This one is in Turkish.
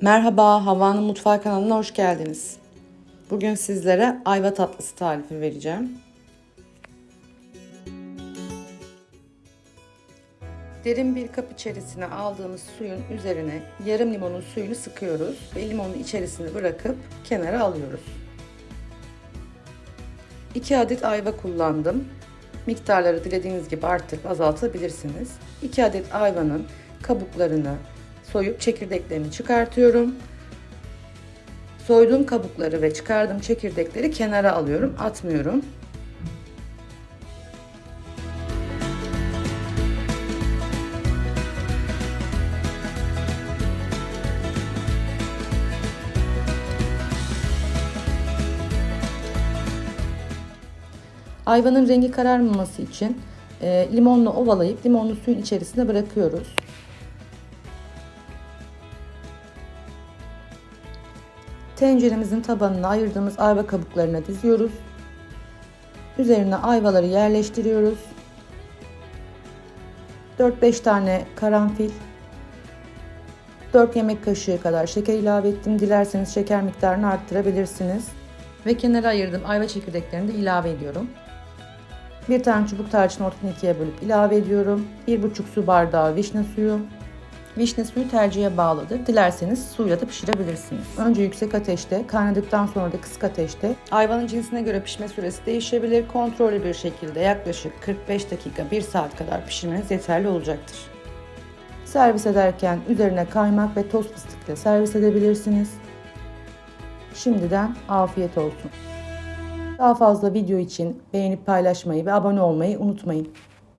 Merhaba, Havva'nın Mutfağı kanalına hoş geldiniz. Bugün sizlere ayva tatlısı tarifi vereceğim. Derin bir kap içerisine aldığımız suyun üzerine yarım limonun suyunu sıkıyoruz ve limonu içerisine bırakıp kenara alıyoruz. 2 adet ayva kullandım. Miktarları dilediğiniz gibi artık azaltabilirsiniz. 2 adet ayvanın kabuklarını soyup çekirdeklerini çıkartıyorum. Soyduğum kabukları ve çıkardığım çekirdekleri kenara alıyorum, atmıyorum. Ayvanın rengi kararmaması için e, limonla ovalayıp limonlu suyun içerisine bırakıyoruz. Tenceremizin tabanına ayırdığımız ayva kabuklarına diziyoruz. Üzerine ayvaları yerleştiriyoruz. 4-5 tane karanfil, 4 yemek kaşığı kadar şeker ilave ettim. Dilerseniz şeker miktarını arttırabilirsiniz. Ve kenara ayırdığım ayva çekirdeklerini de ilave ediyorum. Bir tane çubuk tarçını ortadan ikiye bölüp ilave ediyorum. 1,5 su bardağı vişne suyu, Vişne suyu tercihe bağlıdır. Dilerseniz suyla da pişirebilirsiniz. Önce yüksek ateşte, kaynadıktan sonra da kısık ateşte. Ayvanın cinsine göre pişme süresi değişebilir. Kontrollü bir şekilde yaklaşık 45 dakika 1 saat kadar pişirmeniz yeterli olacaktır. Servis ederken üzerine kaymak ve toz fıstıkla servis edebilirsiniz. Şimdiden afiyet olsun. Daha fazla video için beğenip paylaşmayı ve abone olmayı unutmayın.